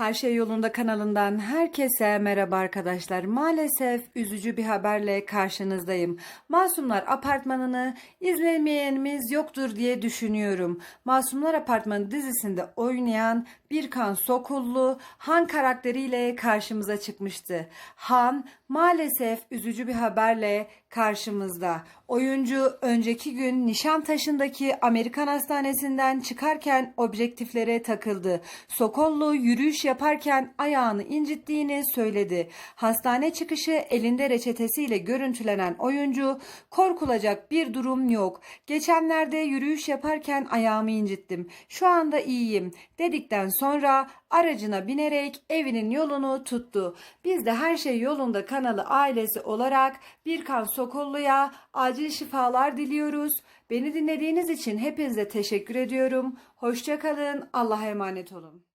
Her Şey Yolunda kanalından herkese merhaba arkadaşlar. Maalesef üzücü bir haberle karşınızdayım. Masumlar Apartmanı'nı izlemeyenimiz yoktur diye düşünüyorum. Masumlar Apartmanı dizisinde oynayan Birkan Sokullu Han karakteriyle karşımıza çıkmıştı. Han maalesef üzücü bir haberle karşımızda. Oyuncu önceki gün Nişantaşı'ndaki Amerikan Hastanesi'nden çıkarken objektiflere takıldı. Sokollu yürüyüş yaparken ayağını incittiğini söyledi. Hastane çıkışı elinde reçetesiyle görüntülenen oyuncu korkulacak bir durum yok. Geçenlerde yürüyüş yaparken ayağımı incittim. Şu anda iyiyim dedikten sonra aracına binerek evinin yolunu tuttu. Biz de her şey yolunda kanalı ailesi olarak Birkan Sokollu'ya acil şifalar diliyoruz. Beni dinlediğiniz için hepinize teşekkür ediyorum. Hoşçakalın. Allah'a emanet olun.